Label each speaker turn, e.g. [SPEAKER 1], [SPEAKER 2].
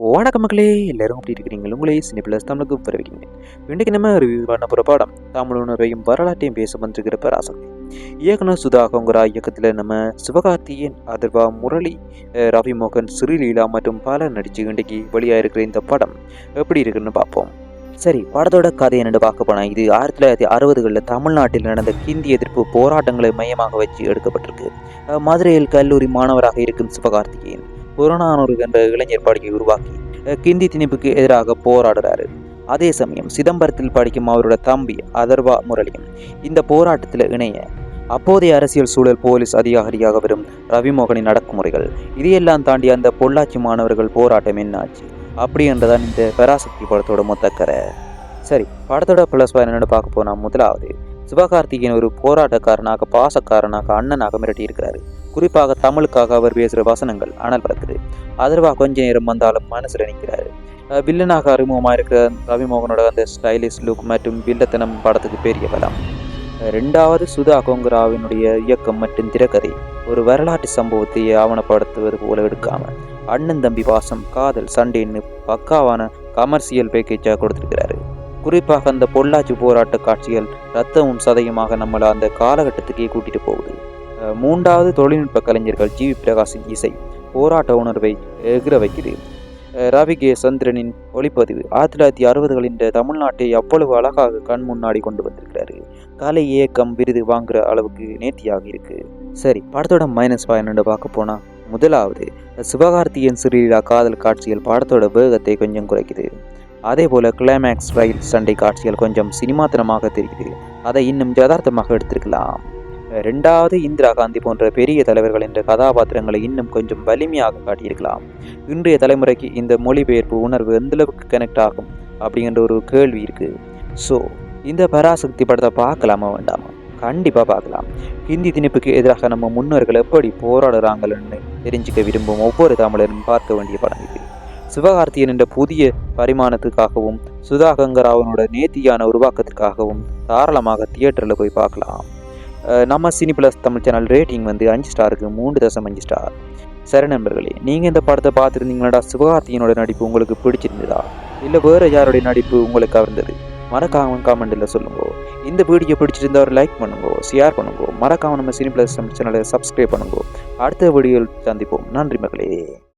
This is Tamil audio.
[SPEAKER 1] வணக்க மக்களே எல்லாரும் எப்படி இருக்கிறீங்க? உங்களே சினி பிளஸ் தமிழுக்கு பிறவிக்கிறீங்க இன்றைக்கு நம்ம ரிவ்யூ பண்ண போகிற படம் தமிழ் உணர்வையும் வரலாற்றையும் பேச வந்திருக்கிற பராசக்தி இயக்குனர் சுதாகங்குரா இயக்கத்தில் நம்ம சிவகார்த்தியன் அதர்வா முரளி ரவி மோகன் ஸ்ரீலீலா மற்றும் பலர் நடிச்சு இன்றைக்கு வெளியாக இருக்கிற இந்த படம். எப்படி இருக்குன்னு பார்ப்போம். சரி படத்தோட கதை என்னென்னு பார்க்க போனால் இது ஆயிரத்தி தொள்ளாயிரத்தி அறுபதுகளில் தமிழ்நாட்டில் நடந்த ஹிந்தி எதிர்ப்பு போராட்டங்களை மையமாக வச்சு எடுக்கப்பட்டிருக்கு. மதுரையில் கல்லூரி மாணவராக இருக்கும் சிவகார்த்திகேயன். புறநானூறு என்ற இளைஞர் படையை உருவாக்கி கிந்தி திணிப்புக்கு எதிராக போராடுறாரு. அதே சமயம் சிதம்பரத்தில் படிக்கும் அவரோட தம்பி அதர்வா முரளியும் இந்த போராட்டத்தில் இணைய அப்போதைய அரசியல் சூழல் போலீஸ் அதிகாரியாக வரும் ரவிமோகனின் அடக்குமுறைகள். இதையெல்லாம் தாண்டி அந்த பொள்ளாச்சி மாணவர்கள் போராட்டம் என்னாச்சு? அப்படி என்றதான் இந்த பராசக்தி படத்தோட மொத்த கரை சரி படத்தோட ப்ளஸ் என்னென்னு பார்க்க போனால் முதலாவது சிவகார்த்திகேயன் ஒரு போராட்டக்காரனாக பாசக்காரனாக அண்ணனாக மிரட்டி இருக்கிறாரு குறிப்பாக தமிழுக்காக அவர் பேசுகிற வசனங்கள் அனல் பறக்குது அதர்வா கொஞ்ச நேரம் வந்தாலும் மனசில் நிற்கிறாரு. வில்லனாக அறிமுகமாக இருக்கிற ரவிமோகனோட அந்த ஸ்டைலிஷ் லுக் மற்றும் வில்லத்தனம் படத்துக்கு பெரிய பலம். ரெண்டாவது சுதா கோங்கராவினுடைய இயக்கம் மற்றும் திரைக்கதை. ஒரு வரலாற்று சம்பவத்தை ஆவணப்படுத்துவது போல எடுக்காம அண்ணன் தம்பி பாசம் காதல் சண்டைன்னு பக்காவான கமர்ஷியல் பேக்கேஜாக கொடுத்துருக்கிறாரு. குறிப்பாக அந்த பொள்ளாச்சி போராட்ட காட்சிகள் ரத்தமும் சதையுமாக நம்மளை அந்த காலகட்டத்துக்கே கூட்டிட்டு போகுது. மூன்றாவது தொழில்நுட்ப கலைஞர்கள் ஜி வி பிரகாஷின் இசை போராட்ட உணர்வை எகிர வைக்குது ரவி கே. சந்திரனின் ஒளிப்பதிவு ஆயிரத்தி தொள்ளாயிரத்தி அறுபதுகளின் தமிழ்நாட்டை அவ்வளவு அழகாக கண் முன்னாடி கொண்டு வந்திருக்கிறாரு. கலை இயக்கம் விருது வாங்குற அளவுக்கு நேர்த்தியாக இருக்கு. சரி படத்தோட மைனஸ் பாயிண்ட் பார்க்க போனால் முதலாவது சிவகார்த்தியன் ஸ்ரீலீலா காதல் காட்சிகள் படத்தோட வேகத்தை கொஞ்சம் குறைக்குது. அதே போல கிளைமேக்ஸ் ரயில் சண்டை காட்சிகள் கொஞ்சம் சினிமாத்தனமாக தெரியுது. அதை இன்னும் யதார்த்தமாக எடுத்திருக்கலாம். ரெண்டாவது இந்திரா காந்தி போன்ற பெரிய தலைவர்கள் என்ற கதாபாத்திரங்களை இன்னும் கொஞ்சம் வலிமையாக காட்டியிருக்கலாம். இன்றைய தலைமுறைக்கு இந்த மொழிபெயர்ப்பு உணர்வு எந்தளவுக்கு கனெக்ட் ஆகும் அப்படிங்கிற ஒரு கேள்வி இருக்குது ஸோ இந்த பராசக்தி படத்தை பார்க்கலாமா வேண்டாமா? கண்டிப்பாக பார்க்கலாம். ஹிந்தி திணிப்புக்கு எதிராக நம்ம முன்னோர்கள் எப்படி போராடுறாங்கன்னு தெரிஞ்சுக்க விரும்பும் ஒவ்வொரு தமிழரும் பார்க்க வேண்டிய படம் இது. சிவகார்த்தியன் என்ற புதிய பரிமாணத்துக்காகவும் சுதாகங்கராவனோட நேர்த்தியான உருவாக்கத்துக்காகவும் தாராளமாக தியேட்டரில் போய் பார்க்கலாம். நம்ம cine plus Tamil channel rating வந்து அஞ்சு ஸ்டாருக்கு மூன்று தசம் அஞ்சு ஸ்டார் சரி நண்பர்களே நீங்கள் இந்த படத்தை பார்த்துருந்தீங்களாடா? சிவகார்த்தியனோட நடிப்பு உங்களுக்கு பிடிச்சிருந்ததா? இல்லை வேறு யாருடைய நடிப்பு உங்களுக்கு கவர்ந்தது மறக்காம காமெண்டில் சொல்லுங்க. இந்த வீடியோ பிடிச்சிருந்தா ஒரு லைக் பண்ணுங்க ஷேர் பண்ணுங்க. மறக்காம நம்ம சினி ப்ளஸ் தமிழ் சேனலை சப்ஸ்கிரைப் பண்ணுங்க. அடுத்த வீடியோவில் சந்திப்போம். நன்றி மகளே.